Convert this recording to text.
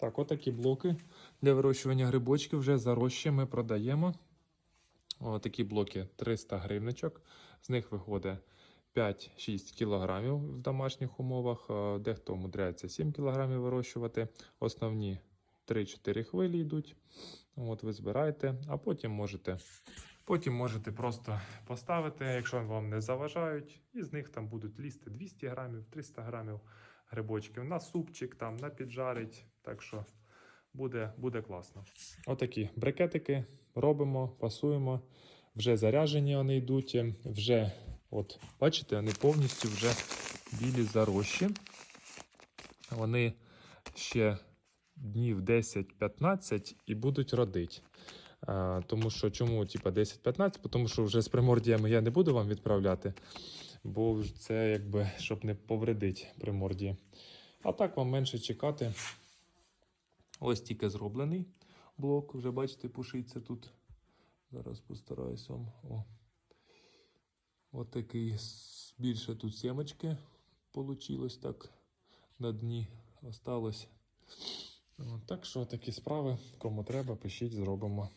Так, отакі блоки для вирощування грибочків вже зарощі ми продаємо. Отакі блоки 300 гривничок. З них виходить 5-6 кілограмів в домашніх умовах. Е, Дехто умудряється 7 кілограмів вирощувати. Основні 3-4 хвилі йдуть. От ви збираєте, а потім можете, потім можете просто поставити, якщо вам не заважають, і з них там будуть лізти 200 грамів, 300 грамів грибочків на супчик, там, на піджарить. Так що буде, буде класно. Отакі брикетики робимо, фасуємо. Вже заряжені вони йдуть. Вже, от, бачите, вони повністю вже білі зарощі. Вони ще днів 10-15 і будуть родити. А, тому що чому типа 10-15? Тому що вже з примордіями я не буду вам відправляти, бо це якби щоб не повредити примордії. А так вам менше чекати. Ось тільки зроблений блок. Вже бачите, пушиться тут. Зараз постараюсь вам. О. От такий більше тут сімочки получилось так на дні осталось. Так що такі справи, кому треба, пишіть, зробимо.